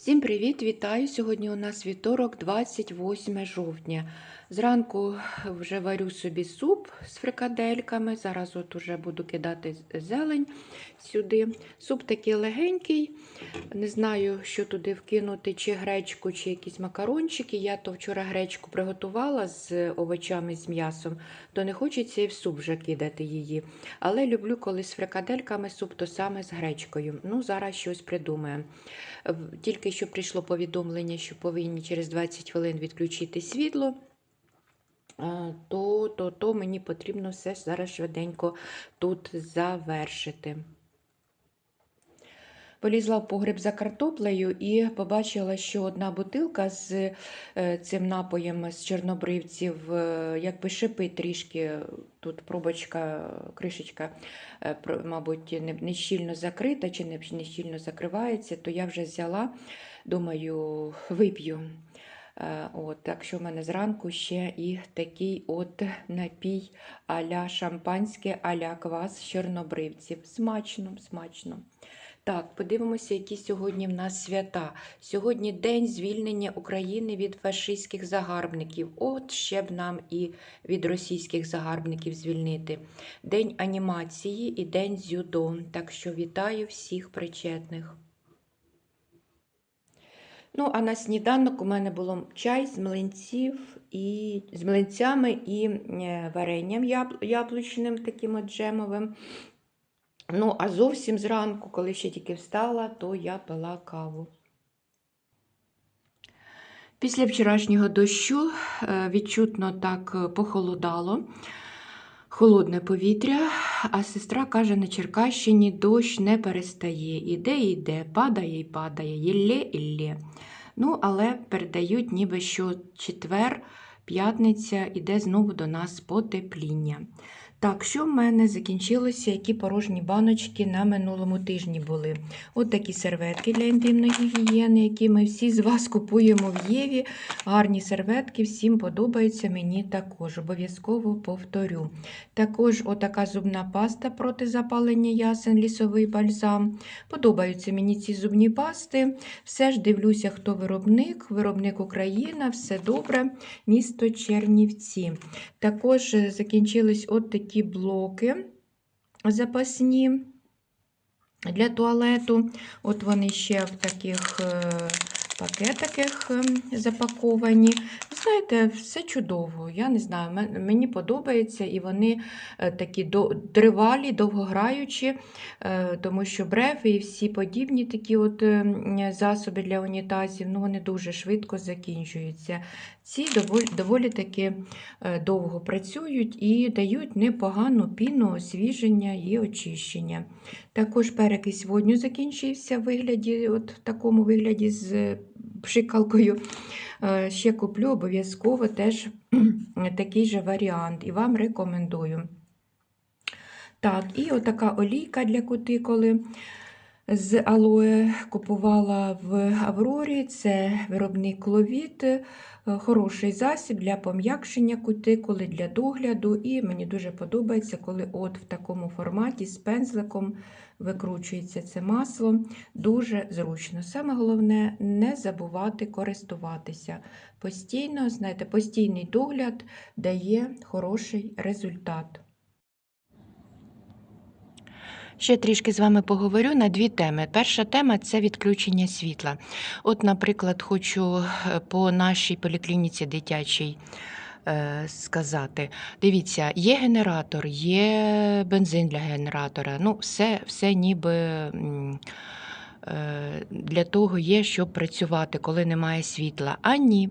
Всім привіт, вітаю! Сьогодні у нас вівторок, 28 жовтня. Зранку вже варю собі суп з фрикадельками. Зараз от уже буду кидати зелень сюди. Суп такий легенький. Не знаю, що туди вкинути, чи гречку, чи якісь макарончики. Я то вчора гречку приготувала з овочами, з м'ясом, то не хочеться і в суп вже кидати її. Але люблю, коли з фрикадельками суп, то саме з гречкою. Ну, зараз щось придумаємо. В- Тільки що прийшло повідомлення, що повинні через 20 хвилин відключити світло, то, то, то мені потрібно все зараз швиденько тут завершити. Полізла в погреб за картоплею і побачила, що одна бутилка з е, цим напоєм з чорнобривців, е, якби шипить трішки. Тут пробочка, кришечка, е, мабуть, не, щільно закрита чи не, щільно закривається, то я вже взяла, думаю, вип'ю. От, так що в мене зранку ще і такий от напій а-ля шампанське, а-ля квас з чорнобривців. Смачно, смачно. Так, подивимося, які сьогодні в нас свята. Сьогодні день звільнення України від фашистських загарбників. От ще б нам і від російських загарбників звільнити. День анімації і день дзюдо. Так що вітаю всіх причетних. Ну, а на сніданок у мене було чай з млинців і з млинцями і е, варенням яблучним, таким от джемовим. Ну, а зовсім зранку, коли ще тільки встала, то я пила каву. Після вчорашнього дощу е, відчутно так е, похолодало, холодне повітря, а сестра каже, на Черкащині дощ не перестає. Іде, іде, падає і падає, іллє, іллє. Ну, але передають, ніби що четвер, п'ятниця іде знову до нас потепління. Так, що в мене закінчилося, які порожні баночки на минулому тижні були. От такі серветки для інтимної гігієни, які ми всі з вас купуємо в Єві. Гарні серветки, всім подобаються, мені також. Обов'язково повторю. Також отака зубна паста проти запалення ясен, лісовий бальзам. Подобаються мені ці зубні пасти. Все ж дивлюся, хто виробник. Виробник Україна, все добре. Місто Чернівці. Також е, закінчились от такі блоки запасні для туалету. От вони ще в таких е, пакетиках е, запаковані. Знаєте, все чудово. Я не знаю, мені подобається, і вони е, такі тривалі, довгограючі, е, тому що брефи і всі подібні такі от е, засоби для унітазів, ну, вони дуже швидко закінчуються. Ці доволі, доволі таки е, довго працюють і дають непогану піну освіження і очищення. Також перекись водню закінчився в вигляді, от в такому вигляді з пшикалкою. Е, Ще куплю обов'язково теж такий же варіант і вам рекомендую. Так, і отака олійка для кутикули з алоє купувала в Аврорі. Це виробник Кловіт. Е, Хороший засіб для пом'якшення кутикули, для догляду. І мені дуже подобається, коли от в такому форматі з пензликом викручується це масло. Дуже зручно. Саме головне не забувати користуватися. Постійно, знаєте, постійний догляд дає хороший результат. Ще трішки з вами поговорю на дві теми. Перша тема це відключення світла. От, наприклад, хочу е, по нашій поліклініці дитячій е, сказати. Дивіться, є генератор, є бензин для генератора. Ну, все, все ніби. е, Для того є, щоб працювати, коли немає світла. А ні,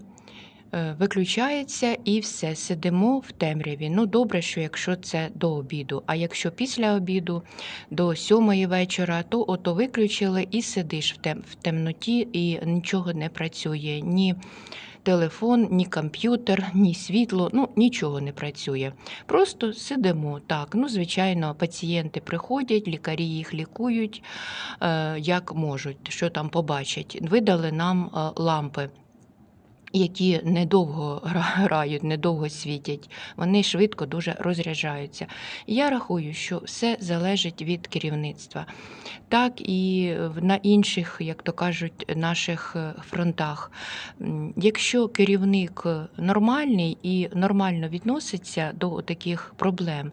виключається і все, сидимо в темряві. Ну, добре, що якщо це до обіду. А якщо після обіду до сьомої вечора, то ото виключили і сидиш в, тем, в темноті, і нічого не працює. Ні телефон, ні комп'ютер, ні світло, ну нічого не працює. Просто сидимо. Так, ну звичайно, пацієнти приходять, лікарі їх лікують е, як можуть, що там побачать. Видали нам е, лампи. Які недовго грають, недовго світять, вони швидко дуже розряджаються. Я рахую, що все залежить від керівництва. Так і на інших, як то кажуть, наших е, фронтах. Якщо керівник нормальний і нормально відноситься до таких проблем,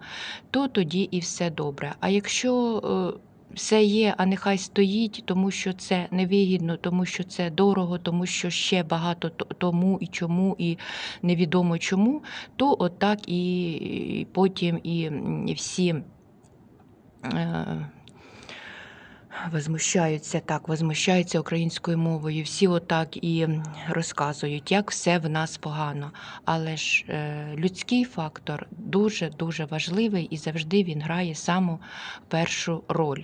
то тоді і все добре. А якщо е, все є, а нехай стоїть, тому що це невигідно, тому що це дорого, тому що ще багато тому і чому, і невідомо чому, то отак і, і потім і всі. Возмущаються так, возмущаються українською мовою. Всі отак і розказують, як все в нас погано. Але ж е, людський фактор дуже дуже важливий і завжди він грає саму першу роль.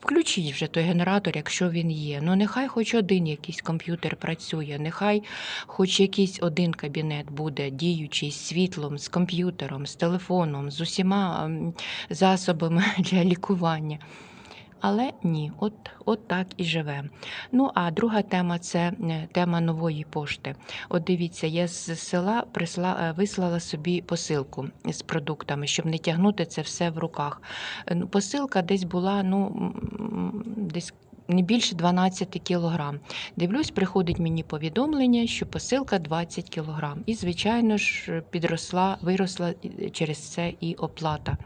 Включіть вже той генератор, якщо він є. Ну нехай хоч один якийсь комп'ютер працює, нехай хоч якийсь один кабінет буде діючий з світлом, з комп'ютером, з телефоном, з усіма засобами для лікування. Але ні, от, от так і живе. Ну а друга тема це е, тема нової пошти. От дивіться, я з села присла, е, вислала собі посилку з продуктами, щоб не тягнути це все в руках. Е, ну, Посилка десь була ну, десь. Не більше 12 кілограм. Дивлюсь, приходить мені повідомлення, що посилка 20 кілограм. І, звичайно ж, підросла, виросла через це і оплата.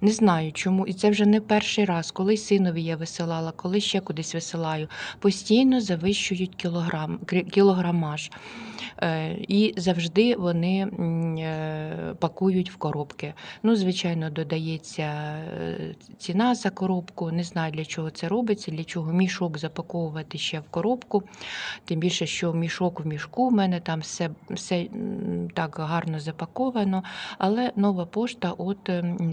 Не знаю чому, і це вже не перший раз, коли синові я висилала, коли ще кудись висилаю. Постійно завищують кілограм, кілограмаж. Е, І завжди вони е, пакують в коробки. Ну, звичайно, додається е, ціна за коробку. Не знаю, для чого це робиться, для чого мішок запаковувати ще в коробку. Тим більше, що мішок в мішку, в мене там все, все так гарно запаковано. Але нова пошта, от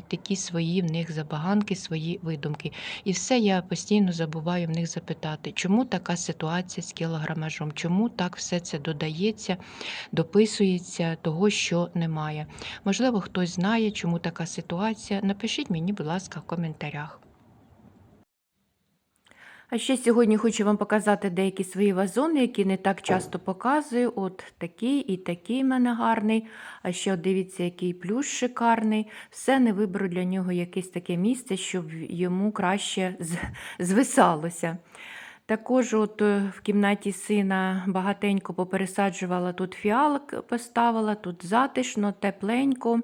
такі свої в них забаганки, свої видумки. І все я постійно забуваю в них запитати, чому така ситуація з кілограмажом, чому так все це додається, дописується того, що немає. Можливо, хтось знає, чому така ситуація. Напишіть мені, будь ласка, в коментарях. А ще сьогодні хочу вам показати деякі свої вазони, які не так часто показую. От такий і такий в мене гарний. А ще дивіться, який плюс шикарний. Все не виберу для нього якесь таке місце, щоб йому краще звисалося. Також от е, в кімнаті сина багатенько попересаджувала тут фіалок, поставила, тут затишно, тепленько.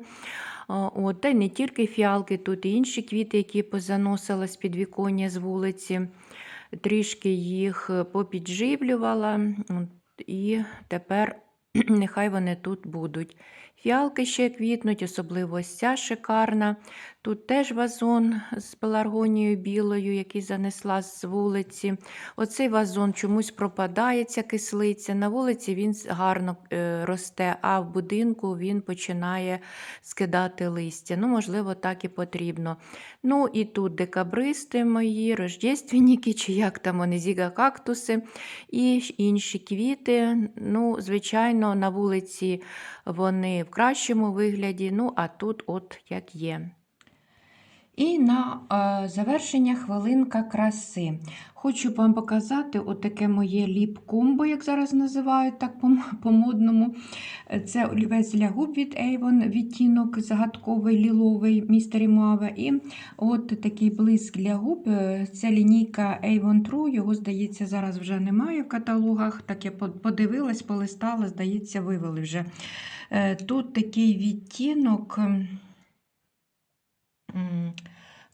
От, та й не тільки фіалки, тут і інші квіти, які позаносила з підвіконня з вулиці. Трішки їх е, попідживлювала, і тепер нехай вони тут будуть. Фіалки ще квітнуть, особливо ось ця шикарна. Тут теж вазон з пеларгонією білою, який занесла з вулиці. Оцей вазон чомусь пропадає, ця кислиця. На вулиці він гарно е, росте, а в будинку він починає скидати листя. Ну, можливо, так і потрібно. Ну і тут декабристи мої, рождественники, чи як там вони, зіга-кактуси і інші квіти. Ну, звичайно, на вулиці вони в кращому вигляді, ну а тут от як є. І на е, завершення хвилинка краси. Хочу вам показати отаке моє ліп-комбо, як зараз називають так по- по-модному. Це олівець для губ від Avon, відтінок загадковий ліловий містері Маве. І от такий блиск для губ. Це лінійка Avon True. Його, здається, зараз вже немає в каталогах. Так я подивилась, полистала, здається, вивели вже. Е, Тут такий відтінок.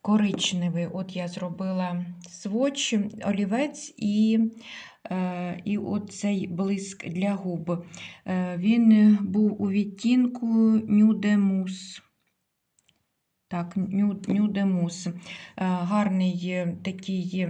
Коричневий. От я зробила сводч, олівець і, е, і оцей блиск для губ. Е, Він був у відтінку нюдемус. Так, нюдемус. Гарний такий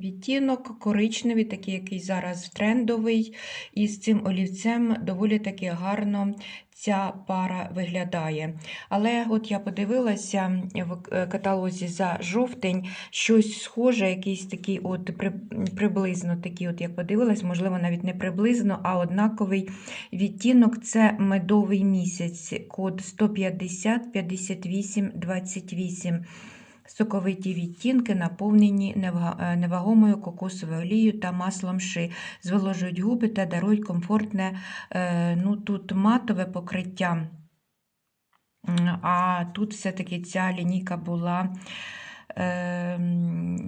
відтінок, коричневий, такий, який зараз трендовий. І з цим олівцем доволі таки гарно ця пара виглядає. Але от я подивилася в е, каталозі за жовтень щось схоже, якийсь такий, от приблизно такий, от я подивилась, можливо, навіть не приблизно, а однаковий відтінок це медовий місяць, код 150 58 28. Соковиті відтінки, наповнені е, невагомою кокосовою олією та маслом ши, зволожують губи та дарують комфортне, е, ну тут матове покриття. А тут все-таки ця лінійка була е,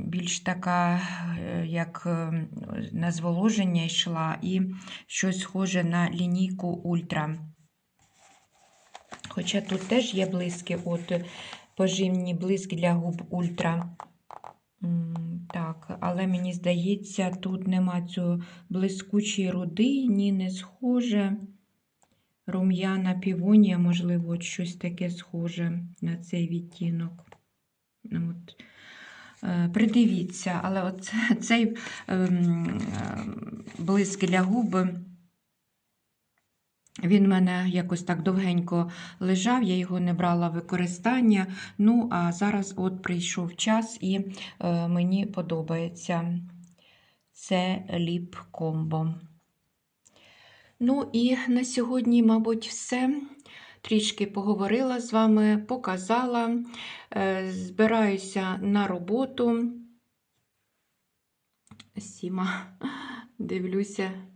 більш така, як на зволоження йшла, і щось схоже на лінійку Ультра. Хоча тут теж є блиски, от поживні блиски для губ Ультра. Так, але мені здається, тут нема цього блискучої руди, ні, не схоже. Рум'яна півонія, можливо, щось таке схоже на цей відтінок. Ну, От. Е, Придивіться, але от цей ем, ем, блиск для губ, він в мене якось так довгенько лежав, я його не брала використання. Ну, а зараз от прийшов час і е, мені подобається. Це ліп комбо. Ну і на сьогодні, мабуть, все. Трішки поговорила з вами, показала. Е, Збираюся на роботу. Сіма, дивлюся.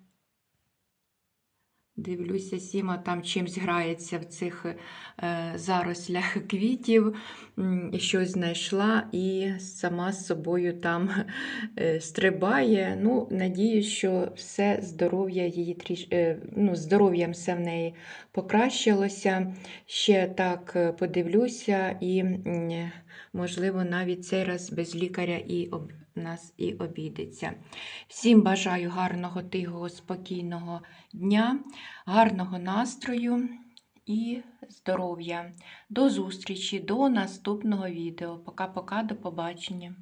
Дивлюся, Сіма там чимсь грається в цих е, зарослях квітів, щось знайшла і сама з собою там е, стрибає. Ну, надіюсь, що все здоров'я її тріш... е, ну, здоров'ям все в неї покращилося. Ще так подивлюся, і, можливо, навіть цей раз без лікаря і. Нас і обійдеться. Всім бажаю гарного, тихого, спокійного дня, гарного настрою і здоров'я. До зустрічі, до наступного відео. Пока-пока, до побачення.